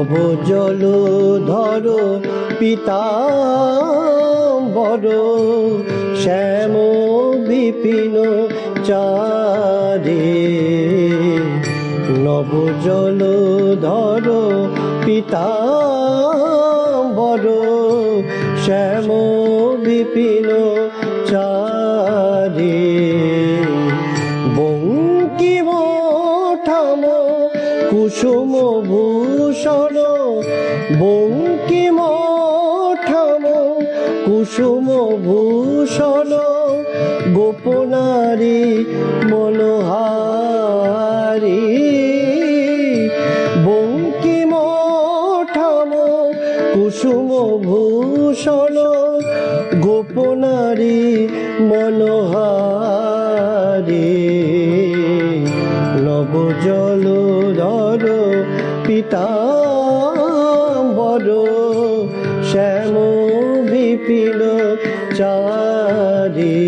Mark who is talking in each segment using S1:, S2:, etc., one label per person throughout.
S1: নব জল ধর পিতা বড় শ্যাম বিপিন চারে। নব জল ধর পিতা বড় শ্যাম কুসুম ভূষণ বঙ্কিম ঠাম কুসুম ভূষণ গোপনারী মনোহারী। বঙ্কিম ঠাম কুসুম ভূষণ গোপনারী মনোহারী। নব জল ধর পিতা বড় শ্যাম বিপিন চারি।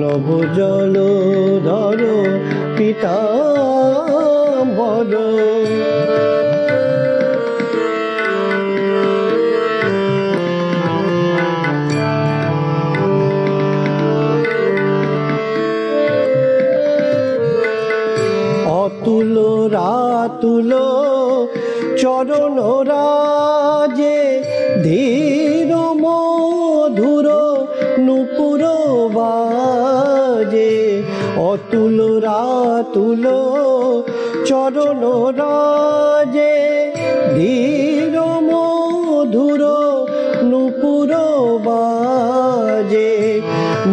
S1: নব জল ধর পিতা রাতুল চরণ রাজে ধীর মধুর নুপুর বাজে। অতুল রাতুল, চরণ রাজে ধীর মধুর নুপুর বাজে।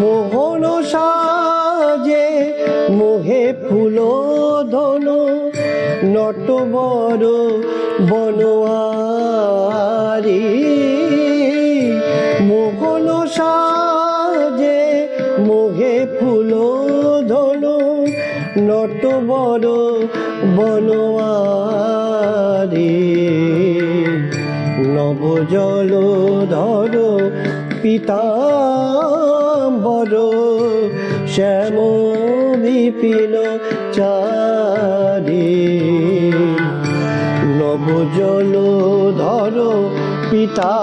S1: মোহন সাজে, মোহে ফুল নট বড় বনোয়ারি। মোহন সাজে মোহে ফুল ধন নট বড় বনোয়ারি। নব জল ধর পিতা বড় শ্যাম বিপিন চারি। জল ধর পিতা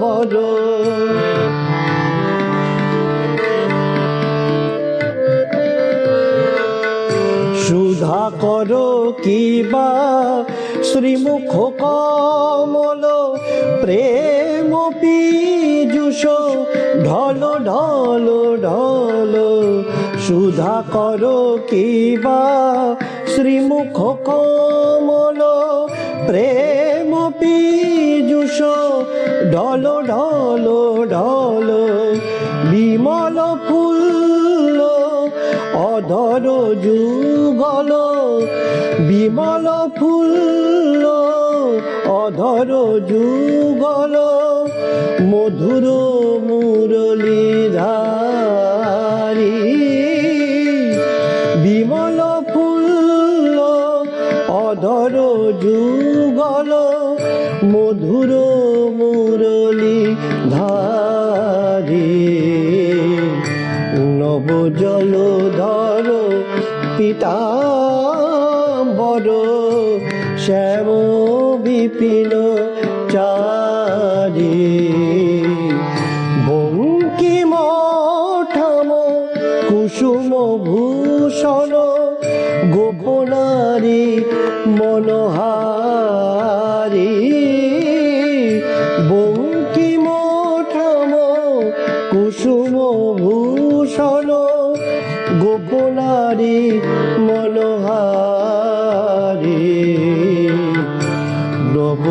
S1: বড় সুধা কর কিবা শ্রীমুখ কমল, প্রেম পীযুষ, ঢল ঢল ঢল। সুধা কর কিবা শ্রীমুখ কমল প্রেম পীযুষ, ঢল ঢল ঢল, বিমল ফুল, অধর যুগল, বিমল ফুল, অধর যুগল, মধুর বড় শ্যাম বিপিন চারি। বঙ্কিম ঠাম কুসুম ভূষণ গোপনারী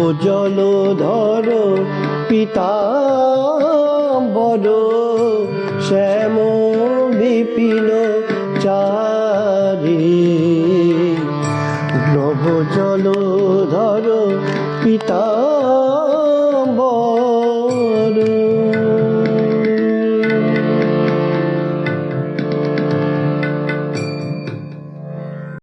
S1: নব জল ধর পিতা বড় শ্যাম বিপিন চারি। নব জল ধর পিতা